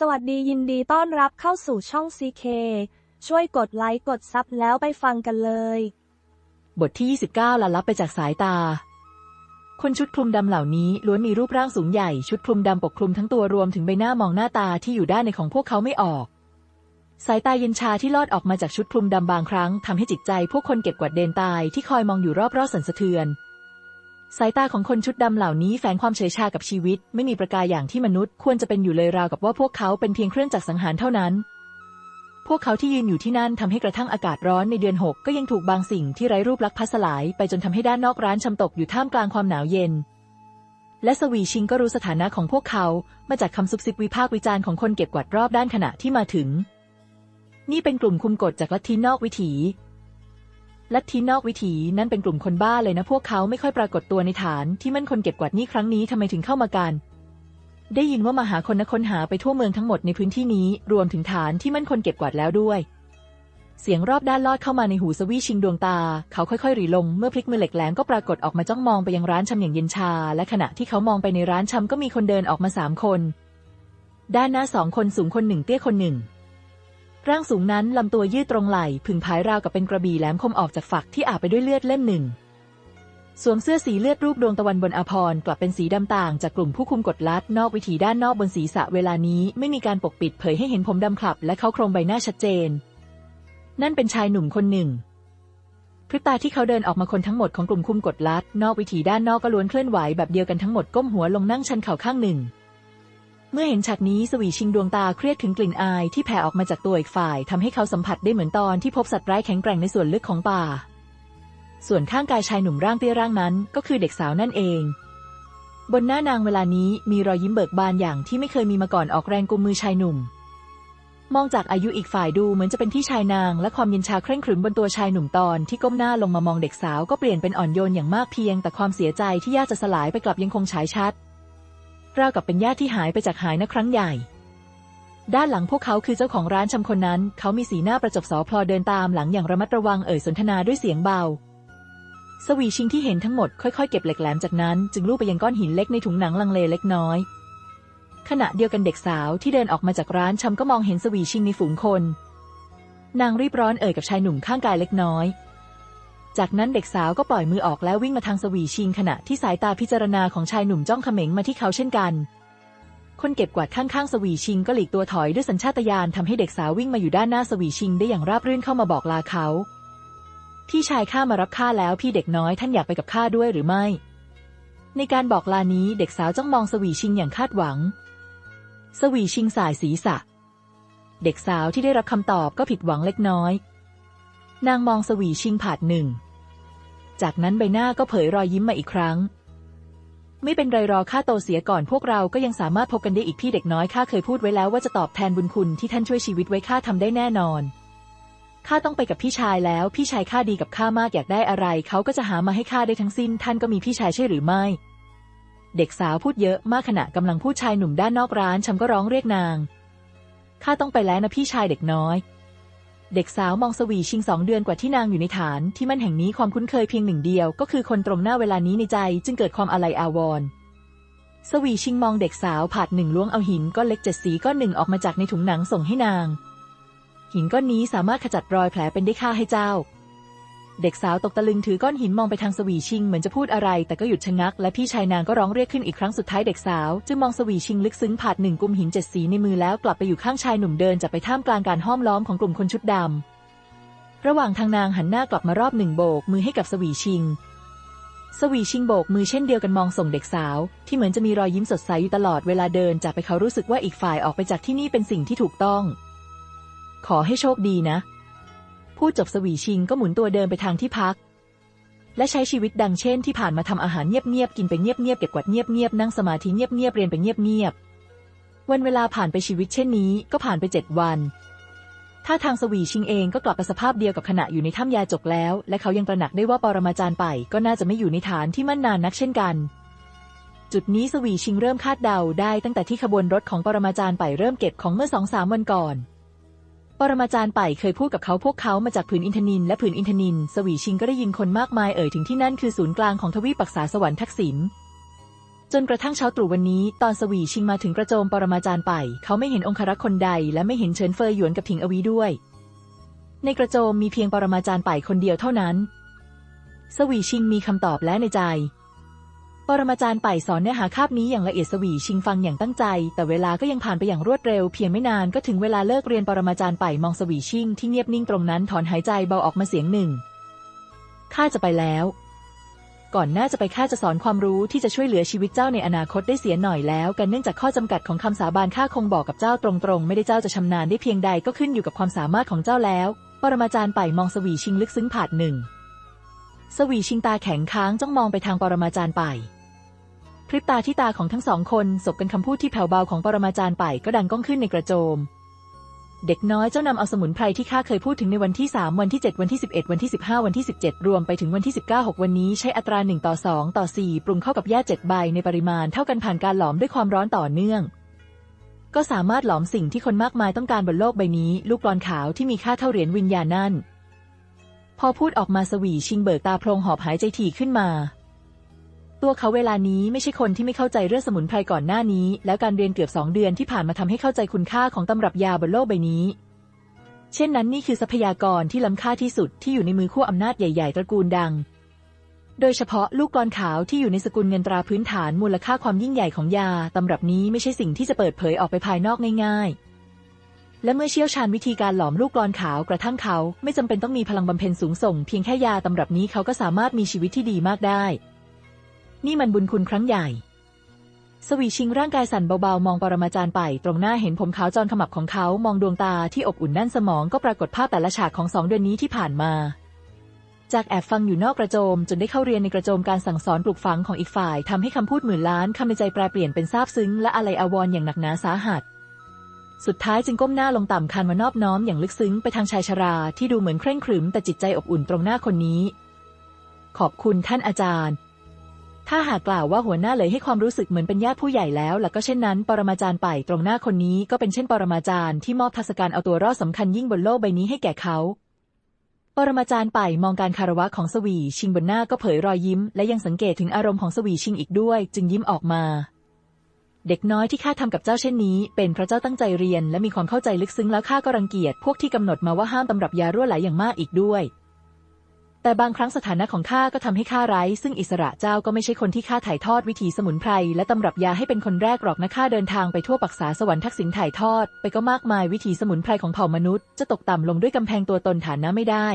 สวัสดียินดีต้อนรับเข้าสู่ช่อง CK ช่วยกดไลค์กดซับแล้วไปฟังกันเลย บทที่ 29ละลับไปจากสายตา คนชุดคลุมดำเหล่านี้ล้วนมีรูปร่างสูงใหญ่ชุดคลุมดำปกคลุมทั้งตัวรวมถึงใบหน้ามองหน้าตาที่อยู่ด้านในของพวกเขาไม่ออก สายตาเย็นชาที่ลอดออกมาจากชุดคลุมดำบางครั้งทำให้จิตใจพวกคนเก็บกวาดเดนตายที่คอยมองอยู่รอบๆสันสะเทือน สายตาของคนชุดดำเหล่านี้แฝงความเฉยชากับชีวิต ไม่มีประกายอย่างที่มนุษย์ควรจะเป็นอยู่เลยราวกับว่าพวกเขาเป็นเพียงเครื่องจักรสังหารเท่านั้น พวกเขาที่ยืนอยู่ที่นั่นทำให้กระทั่งอากาศร้อนในเดือนหกก็ยังถูกบางสิ่งที่ไร้รูปลักษณ์พัสลาย ไปจนทำให้ด้านนอกร้านชำตกอยู่ท่ามกลางความหนาวเย็น และสวีชิงก็รู้สถานะของพวกเขามาจากคำซุบซิบวิพากษ์วิจารณ์ของคนเก็บกวาดรอบด้านขณะที่มาถึง นี่เป็นกลุ่มคุมกฎจากลัทธินอกวิถี ลัทธินอกวิถีนั่นเป็นกลุ่มคนบ้าเลยนะพวกเขาไม่ค่อยปรากฏตัวในฐานที่มั่นคนเก็บกวาดนี่ครั้งนี้ทำไมถึงเข้ามากัน ได้ยินว่ามาหาคนนะค้นหาไปทั่วเมืองทั้งหมดในพื้นที่นี้รวมถึงฐานที่มั่นคนเก็บกวาดแล้วด้วย เสียงรอบด้านลอดเข้ามาในหูสวีชิงดวงตา เขาค่อยๆหรีลงเมื่อพลิกมือเหล็กแหลมก็ปรากฏออกมาจ้องมองไปยังร้านชำอย่างเย็นชา และขณะที่เขามองไปในร้านชำก็มีคนเดินออกมาสามคน ด้านหน้าสองคนสูงคนหนึ่งเตี้ยคนหนึ่ง ร่างสูงนั้นลำตัวยืดตรงไหล่ผึ่งผายราวกับเป็นกระบี่แหลมคมออกจากฝักที่อาบไปด้วยเลือดเล่มหนึ่ง สวมเสื้อสีเลือดรูปดวงตะวันบนอภรกลับเป็นสีดำต่างจากกลุ่มผู้คุมกฎลัดนอกวิถีด้านนอกบนศีรษะเวลานี้ไม่มีการปกปิดเผยให้เห็นผมดำคลับและเขาโครงใบหน้าชัดเจน นั่นเป็นชายหนุ่มคนหนึ่งพริบตาที่เขาเดินออกมาคนทั้งหมดของกลุ่มคุมกฎลัด นอกวิถีด้านนอกก็ล้วนเคลื่อนไหวแบบเดียวกันทั้งหมดก้มหัวลงนั่งชันเข่าข้างหนึ่ง เมื่อเห็นฉากนี้สวีชิงดวงตาเครียดถึงกลิ่นอายที่แผ่ออกมาจากตัวอีกฝ่ายทำให้เขาสัมผัสได้เหมือนตอนที่พบสัตว์ร้ายแข็งแกร่งในส่วนลึกของป่า ส่วนข้างกายชายหนุ่มร่างเตี้ยร่างนั้น ก็คือเด็กสาวนั่นเอง บนหน้านางเวลานี้มีรอยยิ้มเบิกบานอย่างที่ไม่เคยมีมาก่อนออกแรงกุมมือชายหนุ่ม มองจากอายุอีกฝ่ายดูเหมือนจะเป็นที่ชายนางและความเย็นชาเคร่งครึมบนตัวชายหนุ่มตอนที่ก้มหน้าลงมามองเด็กสาวก็เปลี่ยนเป็นอ่อนโยนอย่างมากเพียง แต่ความเสียใจที่ยากจะสลายไปกลับยังคงฉายชัด ราวกับเป็นญาติที่หายไปจากหายนะครั้งใหญ่ ด้านหลังพวกเขาคือเจ้าของร้านชำคนนั้น เขามีสีหน้าประจบสอพลอเดินตามหลังอย่างระมัดระวังเอ่ยสนทนาด้วยเสียงเบา สวีชิงที่เห็นทั้งหมดค่อยๆเก็บเหล็กแหลมจากนั้นจึงลูบไปยังก้อนหินเล็กในถุงหนังลังเลเล็กน้อย ขณะเดียวกันเด็กสาวที่เดินออกมาจากร้านชำก็มองเห็นสวีชิงในฝูงคน นางรีบร้อนเอ่ยกับชายหนุ่มข้างกายเล็กน้อย จากนั้นเด็กสาวก็ปล่อยมือออกแล้ววิ่งมาทางสวีชิงขณะที่สายตาพิจารณาของชายหนุ่มจ้องเขม็งมาที่เขาเช่นกัน คนเก็บกวาดข้างๆสวีชิงก็หลีกตัวถอยด้วยสัญชาตญาณทำให้เด็กสาววิ่งมาอยู่ด้านหน้าสวีชิงได้อย่างราบรื่นเข้ามาบอกลาเขา พี่ชายข้ามารับข้าแล้วพี่เด็กน้อยท่านอยากไปกับข้าด้วยหรือไม่ ในการบอกลานี้เด็กสาวจ้องมองสวีชิงอย่างคาดหวัง สวีชิงสายศีรษะ เด็กสาวที่ได้รับคำตอบก็ผิดหวังเล็กน้อย นางมองสวีชิงผาดหนึ่ง จากนั้นใบหน้าก็เผยรอยยิ้มมาอีกครั้ง ไม่เป็นไรรอข้าโตเสียก่อนพวกเราก็ยังสามารถพบกันได้อีกพี่เด็กน้อยข้าเคยพูดไว้แล้วว่าจะตอบแทนบุญคุณที่ท่านช่วยชีวิตไว้ข้าทำได้แน่นอนข้าต้องไปกับพี่ชายแล้ว พี่ชายข้าดีกับข้ามากอยากได้อะไร เขาก็จะหามาให้ข้าได้ทั้งสิ้น ท่านก็มีพี่ชายใช่หรือไม่ เด็กสาวพูดเยอะมากขณะกำลังพูดชายหนุ่มด้านนอกร้านชำก็ร้องเรียกนางข้าต้องไปแล้วนะพี่ชายเด็กน้อย เด็กสาวมองสวีชิงสองเดือนกว่าที่นางอยู่ในฐาน ที่มั่นแห่งนี้ความคุ้นเคยเพียงหนึ่งเดียว ก็คือคนตรงหน้าเวลานี้ในใจจึงเกิดความอาลัยอาวรณ์สวีชิงมองเด็กสาวผาดหนึ่งล้วงเอาหินก้อนเล็กเจ็ดสีก้อนหนึ่งออกมาจากในถุงหนังส่งให้นาง หินก้อนนี้สามารถขจัดรอยแผลเป็นได้ค่าให้เจ้า เด็กสาวตกตะลึงถือก้อนหินมองไปทางสวีชิงเหมือนจะพูดอะไร แต่ก็หยุดชะงัก และพี่ชายนางก็ร้องเรียกขึ้นอีกครั้งสุดท้ายเด็กสาว จึงมองสวีชิงลึกซึ้งผาดหนึ่งกุมหินเจ็ดสีในมือแล้วกลับไปอยู่ข้างชายหนุ่มเดินจากไปท่ามกลางการห้อมล้อมของกลุ่มคนชุดดำระหว่างทางนางหันหน้ากลับมารอบหนึ่งโบกมือให้กับสวีชิง สวีชิงโบกมือเช่นเดียวกันมองส่งเด็กสาว ที่เหมือนจะมีรอยยิ้มสดใสอยู่ตลอดเวลาเดินจากไปเขารู้สึกว่าอีกฝ่ายออกไปจากที่นี่เป็นสิ่งที่ถูกต้อง ขอให้โชคดีนะ พูดจบสวีชิงก็หมุนตัวเดินไปทางที่พัก และใช้ชีวิตดังเช่นที่ผ่านมาทำอาหารเงียบๆกินไปเงียบๆเก็บกวาดเงียบๆนั่งสมาธิเงียบๆเรียนไปเงียบๆวันเวลาผ่านไปชีวิตเช่นนี้ก็ผ่านไปเจ็ดวันถ้าทางสวีชิงเองก็กลับไปสภาพเดียวกับขณะอยู่ในถ้ำยาจกแล้ว และเขายังตระหนักได้ว่าปรมาจารย์ไป ก็น่าจะไม่อยู่ในฐานที่มั่นนานนักเช่นกัน จุดนี้สวีชิงเริ่มคาดเดาได้ตั้งแต่ที่ขบวนรถของปรมาจารย์ไปเริ่มเก็บของเมื่อสองสามวันก่อน ปรมาจารย์ไปเคยพูดกับเขาพวกเขามาจากผืนอินทนินและผืนอินทนิน สวีชิงก็ได้ยินคนมากมายเอ่ยถึงที่นั่นคือศูนย์กลางของทวีปปักษาสวรรค์ทักษิณจนกระทั่งเช้าตรู่วันนี้ ตอนสวีชิงมาถึงกระโจมปรมาจารย์ไป เขาไม่เห็นองครักษ์คนใด และไม่เห็นเฉินเฟยหยวนกับถิงอวีด้วย ในกระโจมมีเพียงปรมาจารย์ไปคนเดียวเท่านั้น สวีชิงมีคำตอบและในใจ ปรมาจารย์ไปสอนเนื้อหาคาบนี้อย่างละเอียดสวีชิงฟังอย่างตั้งใจ แต่เวลาก็ยังผ่านไปอย่างรวดเร็วเพียงไม่นานก็ถึงเวลาเลิกเรียนปรมาจารย์ไปมองสวีชิงที่เงียบนิ่งตรงนั้นถอนหายใจเบาออกมาเสียงหนึ่งข้าจะไปแล้ว ก่อนหน้าจะไปข้าจะสอนความรู้ที่จะช่วยเหลือชีวิตเจ้าในอนาคตได้เสียหน่อยแล้วกันเนื่องจากข้อจำกัดของคำสาบานข้าคงบอกกับเจ้าตรงๆ ไม่ได้เจ้าจะชำนาญได้เพียงใดก็ขึ้นอยู่กับความสามารถของเจ้าแล้ว ปรมาจารย์ไปมองสวีชิงลึกซึ้งผาดหนึ่งสวีชิงตาแข็งค้างจ้องมองไปทางปรมาจารย์ไป พริบตาที่ตาของทั้งสองคนสบกันคำพูดที่แผ่วเบาของปรมาจารย์ไปก็ดังก้องขึ้นในกระโจม เด็กน้อยเจ้านำเอาสมุนไพรที่ข้าเคยพูดถึงในวันที่ 3 วันที่ 7 วันที่ 11 วันที่ 15 วันที่ 17 รวมไปถึงวันที่ 19 6 วันนี้ใช้อัตรา 1 ต่อ 2 ต่อ 4 ปรุงเข้ากับแย่7ใบในปริมาณเท่ากันผ่านการหลอมด้วยความร้อนต่อเนื่อง ก็สามารถหลอมสิ่งที่คนมากมายต้องการบนโลกใบนี้ ลูกกลอนขาวที่มีค่าเท่าเหรียญวิญญาณนั่นพอพูดออกมาสวีชิงเบิกตาโพรงหอบหายใจถี่ขึ้นมา ตัวเขาเวลานี้ไม่ใช่คนที่ไม่เข้าใจเรื่องสมุนไพรก่อนหน้านี้ แล้วการเรียนเกือบสองเดือนที่ผ่านมาทำให้เข้าใจคุณค่าของตำรับยาบนโลกใบนี้ เช่นนั้นนี่คือทรัพยากรที่ล้ำค่าที่สุดที่อยู่ในมือขั้วอำนาจใหญ่ๆ ตระกูลดัง โดยเฉพาะลูกกลอนขาวที่อยู่ในสกุลเงินตราพื้นฐานมูลค่าความยิ่งใหญ่ของยาตำรับนี้ไม่ใช่สิ่งที่จะเปิดเผยออกไปภายนอกง่ายๆและเมื่อเชี่ยวชาญวิธีการหลอมลูกกลอนขาวกระทั่งเขา ไม่จำเป็นต้องมีพลังบำเพ็ญสูงส่ง เพียงแค่ยาตำรับนี้เขาก็สามารถมีชีวิตที่ดีมากได้ นี่มันบุญคุณครั้งใหญ่ สวีชิงร่างกายสั่นเบาๆ มองปรมาจารย์ไป ตรงหน้าเห็นผมขาวจรขมับของเขา มองดวงตาที่อบอุ่นแน่นสมองก็ปรากฏภาพแต่ละฉากของสองเดือนนี้ที่ผ่านมา จากแอบฟังอยู่นอกกระโจม จนได้เข้าเรียนในกระโจมการสั่งสอนปลูกฝังของอีกฝ่ายทำให้คำพูดหมื่นล้านคำในใจแปรเปลี่ยนเป็นซาบซึ้งและอะไรอาวรณ์อย่างหนักหนาสาหัสสุดท้ายจึงก้มหน้าลงต่ำคานมานอบน้อมอย่างลึกซึ้งไปทางชายชราที่ดูเหมือนเคร่งขรึมแต่จิตใจอบอุ่นตรงหน้าคนนี้ ขอบคุณท่านอาจารย์ ถ้าหากกล่าวว่าหัวหน้าเลยให้ความรู้สึกเหมือนเป็นญาติผู้ใหญ่แล้วแล้วก็เช่นนั้น ปรมาจารย์ไปตรงหน้าคนนี้ก็เป็นเช่น ปรมาจารย์ที่มอบทัศการเอาตัวรอดสำคัญยิ่งบนโลกใบนี้ให้แก่เขา ปรมาจารย์ไปมองการคารวะของสวีชิงบนหน้าก็เผยรอยยิ้ม และยังสังเกตถึงอารมณ์ของสวีชิงอีกด้วย จึงยิ้มออกมา เด็กน้อยที่ข้าทำกับเจ้าเช่นนี้ เป็นเพราะเจ้าตั้งใจเรียน และมีความเข้าใจลึกซึ้งแล้วข้าก็รังเกียจพวกที่กำหนดมาว่าห้ามตำรับยารั่วไหลอย่างมากอีกด้วย แต่บางครั้งสถานะของข้าก็ทำให้ข้าไร้ ซึ่งอิสระเจ้าก็ไม่ใช่คนที่ข้าถ่ายทอดวิถีสมุนไพรและตำรับยาให้เป็นคนแรกหรอกนะข้าเดินทางไปทั่วปักษาสวรรค์ทักษิณถ่ายทอด ไปก็มากมายวิถีสมุนไพรของเผ่ามนุษย์จะตกต่ำลงด้วยกำแพงตัวตนฐานะไม่ได้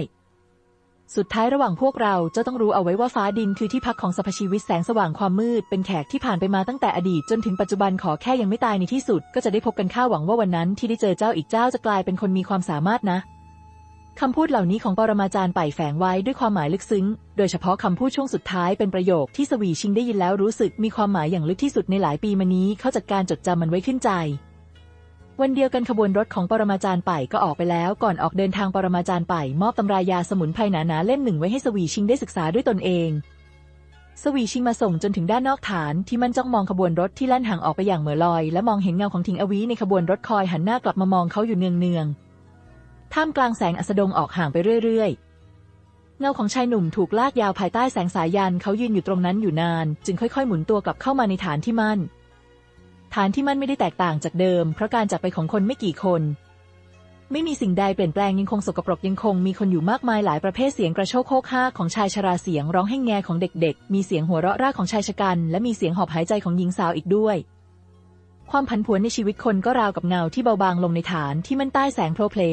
สุดท้ายระหว่างพวกเราจะต้องรู้เอาไว้ว่าฟ้าดินคือที่พักของสรรพชีวิตแสงสว่างความมืด เป็นแขกที่ผ่านไปมาตั้งแต่อดีตจนถึงปัจจุบันขอแค่ยังไม่ตายในที่สุด ก็จะได้พบกันข้าหวังว่าวันนั้นที่ได้เจอเจ้าอีกเจ้าจะกลายเป็นคนมีความสามารถนะ คำพูดเหล่านี้ของปรมาจารย์ไปแฝงไว้ด้วยความหมายลึกซึ้ง โดยเฉพาะคำพูดช่วงสุดท้ายเป็นประโยคที่สวีชิงได้ยินแล้วรู้สึกมีความหมายอย่างลึกที่สุดในหลายปีมานี้ เขาจัดการจดจำมันไว้ขึ้นใจ วันเดียวกันขบวนรถของปรมาจารย์ไปก็ออกไปแล้ว ก่อนออกเดินทางปรมาจารย์ไปมอบตำรายาสมุนไพรหนาๆเล่มหนึ่งไว้ให้สวีชิงได้ศึกษาด้วยตนเอง สวีชิงมาส่งจนถึงด้านนอกฐานที่มันจ้องมองขบวนรถที่แล่นห่างออกไปอย่างเหม่อลอย และมองเห็นเงาของทิงอวีในขบวนรถคอยหันหน้ากลับมามองเขาอยู่เนืองๆ ท่ามกลางแสงอัสดงออกห่างไปเรื่อยๆ เงาของชายหนุ่มถูกลากยาวภายใต้แสงสายยันเขายืนอยู่ตรงนั้นอยู่นาน จึงค่อยๆ หมุนตัวกลับเข้ามาในฐานที่มั่น ฐานที่มั่นไม่ได้แตกต่างจากเดิม เพราะการจากไปของคนไม่กี่คน ไม่มีสิ่งใดเปลี่ยนแปลงยังคงสกปรกยังคงมีคนอยู่มากมายหลายประเภทเสียงกระโชกโคกฮาของชายชราเสียงร้องให้แงของเด็กๆ มีเสียงหัวเราะร่าของชายชะกัน และมีเสียงหอบหายใจของหญิงสาวอีกด้วยความผันผวนในชีวิตคนก็ราวกับเงาที่เบาบางลงในฐานที่มันใต้แสงโพลเพล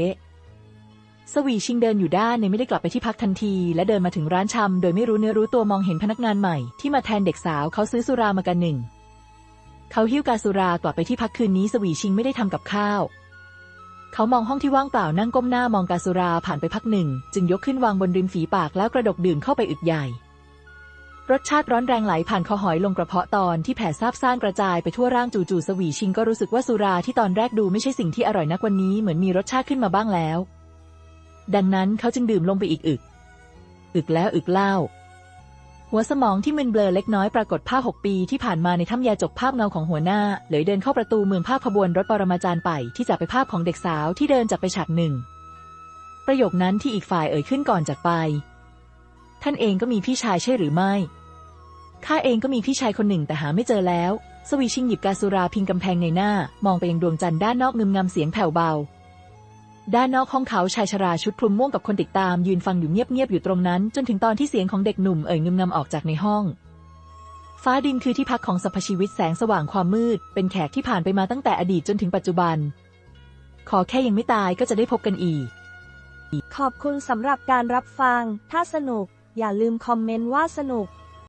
สวีชิงเดินอยู่ด้านในไม่ได้กลับไปที่พักทันที และเดินมาถึงร้านชำโดยไม่รู้เนื้อรู้ตัวมองเห็นพนักงานใหม่ ที่มาแทนเด็กสาวเขาซื้อสุรามากันหนึ่ง เขาหิ้วกาสุรากลับไปที่พักคืนนี้สวีชิงไม่ได้ทำกับข้าว เขามองห้องที่ว่างเปล่านั่งก้มหน้ามองกาสุราผ่านไปพักหนึ่ง จึงยกขึ้นวางบนริมฝีปากแล้วกระดกดื่มเข้าไปอึกใหญ่ รสชาติร้อนแรงไหลผ่านคอหอยลงกระเพาะตอนที่แผ่ซาบซ่านกระจายไปทั่วร่างจู่ๆสวีชิงก็รู้สึกว่าสุราที่ตอนแรกดูไม่ใช่สิ่งที่อร่อยนักวันนี้เหมือนมีรสชาติขึ้นมาบ้างแล้ว ดังนั้นเขาจึงดื่มลงไปอีกอึก อึกแล้วอึกเล่า หัวสมองที่มึนเบลอเล็กน้อยปรากฏภาพหกปีที่ผ่านมาในถ้ำยาจกภาพเงาของหัวหน้าเลยเดินเข้าประตูเมืองภาพขบวนรถปรมาจารย์ไปที่จะไปภาพของเด็กสาวที่เดินจากไปฉากหนึ่ง ประโยคนั้นที่อีกฝ่ายเอ่ยขึ้นก่อนจากไป ท่านเองก็มีพี่ชายใช่หรือไม่ข้าเองก็มีพี่ชายคนหนึ่งแต่หาไม่เจอแล้ว สวีชิงหยิบกาสุราพิงกำแพงในหน้า มองไปยังดวงจันทร์ด้านนอกงึมงำเสียงแผ่วเบา ด้านนอกห้องเขาชายชราชุดคลุมม่วงกับคนติดตาม ยืนฟังอยู่เงียบๆอยู่ตรงนั้น จนถึงตอนที่เสียงของเด็กหนุ่มเอ่ยงึมงำออกจากในห้อง ฟ้าดินคือที่พักของสรรพชีวิตแสงสว่างความมืด เป็นแขกที่ผ่านไปมาตั้งแต่อดีตจนถึงปัจจุบัน ขอแค่ยังไม่ตายก็จะได้พบกันอีก ขอบคุณสำหรับการรับฟัง ถ้าสนุก อย่าลืมคอมเมนต์ว่าสนุก